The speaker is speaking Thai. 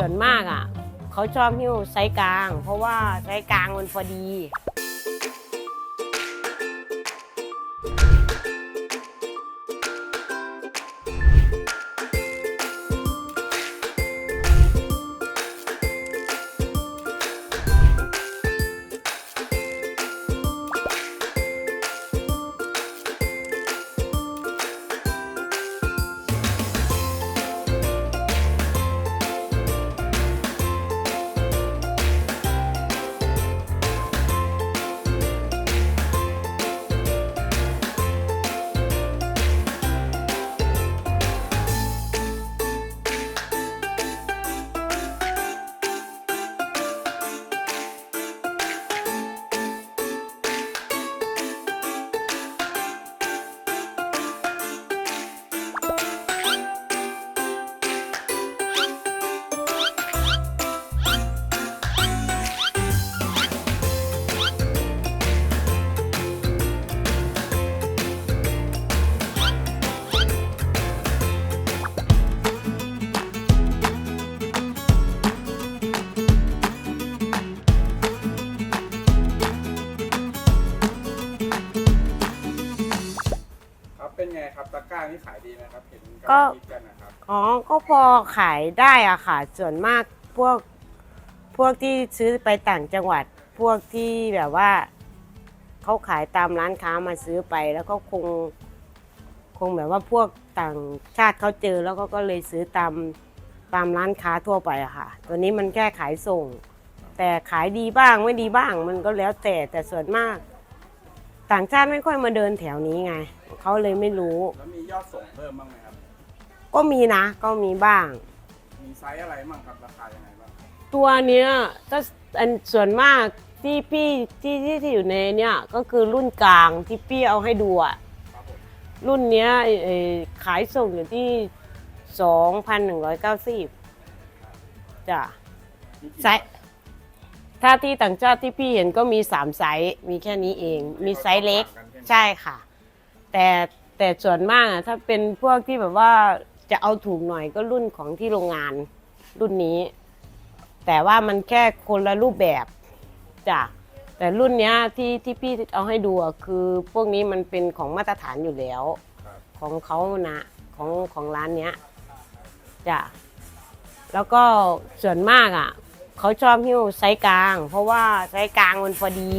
ส่วนมากอะเขาชอบหิ้วไซส์กลาง เพราะว่าไซส์กลางมันพอดี เป็นไงครับตะกร้านี่ขายดีไหมครับเห็นก็กำลังฮิตกันนะครับอ๋อ ก็พอขายได้อะค่ะ ส่วนมากพวกพวกที่ซื้อไปต่างจังหวัด พวกที่แบบว่าเขาขายตามร้านค้ามาซื้อไป แล้วก็คง คงแบบว่าพวกต่างชาติเขาเจอแล้วก็ก็เลยซื้อตามตามร้านค้าทั่วไปอะค่ะ ตัวนี้มันแค่ขายส่ง แต่ขายดีบ้างไม่ดีบ้างมันก็แล้วแต่แต่ส่วนมาก ต่างชาติไม่ค่อยมาเดินแถวนี้ไงเขาเลยไม่รู้ แล้วมียอดส่งเพิ่มบ้างไหมครับ ก็มีนะ ก็มีบ้าง มีไซส์อะไรบ้างครับราคายังไงบ้างตัวเนี้ยถ้าอันส่วนมากที่พี่ที่ที่ที่อยู่ในเนี้ยก็คือรุ่นกลางที่พี่เอาให้ดูอะครับผมรุ่นเนี้ยเอ่อขายส่งอยู่ที่2,190จ้ะมีกี่ไซส์ ถ้าที่ต่างชาติที่พี่เห็นก็มี3ไซส์มีแค่นี้เอง มีไซส์เล็กต่างนใช่ไหมใช่ค่ะ แต่แต่ส่วนมากอะถ้าเป็นพวกที่แบบว่าจะเอาถูกหน่อยก็รุ่นของที่โรงงานรุ่นนี้ แต่ว่ามันแค่คนละรูปแบบจ้ะแต่รุ่นเนี้ยที่ที่พี่เอาให้ดูอะคือพวกนี้มันเป็นของมาตรฐานอยู่แล้วครับของเขานะของของร้านเนี้ยจ้ะแล้วก็ส่วนมากอะ เขาชอบหิ้วไซส์กลาง เพราะว่าไซส์กลางมันพอดี